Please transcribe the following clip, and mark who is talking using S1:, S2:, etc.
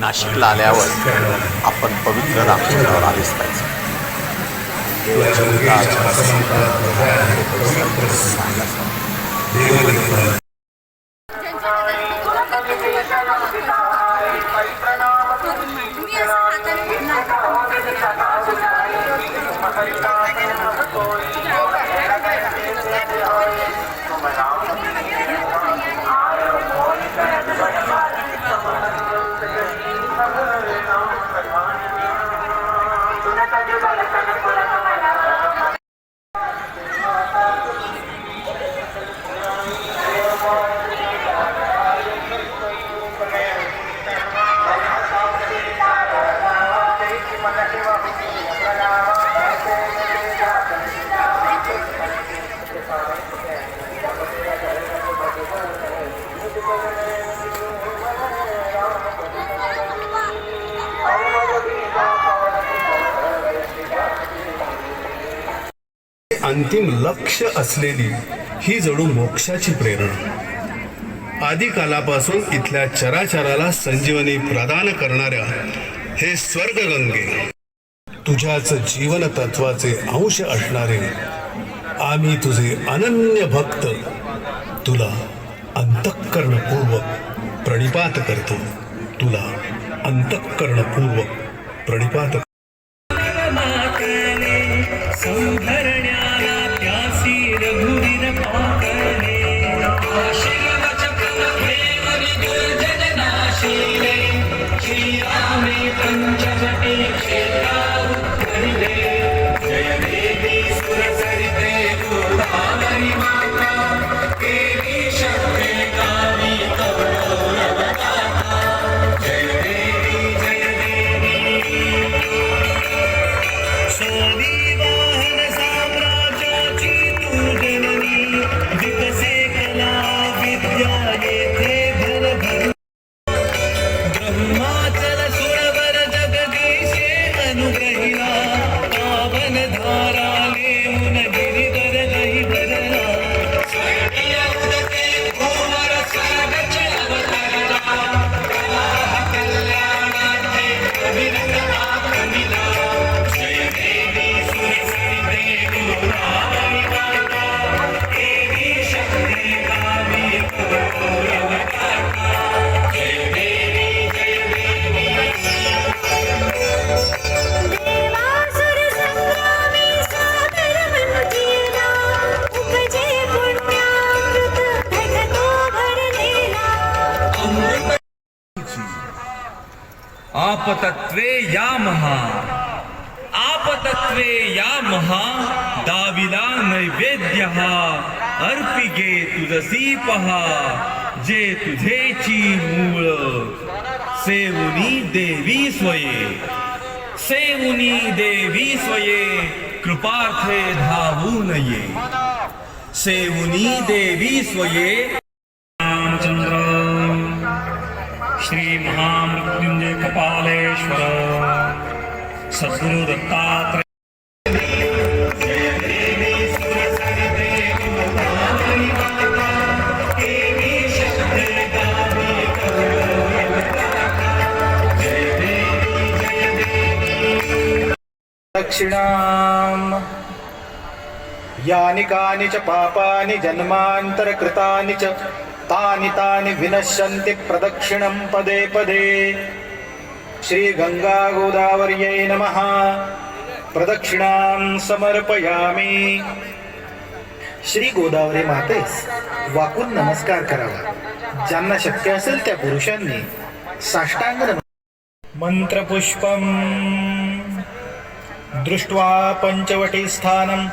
S1: नाशिकला आल्यावर आपण पवित्र रामचंद्रावर आलेच पाहिजे.
S2: la अंतिम लक्ष असलेली ही जणू मोक्षाची प्रेरणा. आदिकालापासून इथल्या चराचराला संजीवनी प्रदान करणाऱ्या हे स्वर्गगंगे तुझ्याच जीवन तत्वाचे अंश असणारे आम्ही तुझे अनन्य भक्त तुला अंतःकरणपूर्वक प्रणिपात करतो. तुला अंतःकरणपूर्वक प्रणिपात
S3: आपतत्वे या महा आपतत्वे या महा दाविला नैवेद्य अर्पिगे तुझसी पहा जे तुझेची मूळ। सेवुनी देवी स्वये। सेवुनी देवी स्वये कृपार्थे धावू नये। सेवुनी देवी स्वये। रामचंद्र। श्री महाम कपालेश्वर सद्गुरु दत्तात्रय।
S4: दक्षिणाम्। यानि कानि च पापानि जन्मान्तरकृतानि च तानि तानि विनश्यन्ति प्रदक्षिणं पदे पदे। श्रीगङ्गागोदावर्यै नमः। प्रदक्षिणां समर्पयामि। श्री गोदावरी मातेस वाकून नमस्कार करावा. ज्यांना शक्य असेल त्या पुरुषांनी साष्टांग मंत्रपुष्पम। दृष्ट्वा पंचवटी स्थानं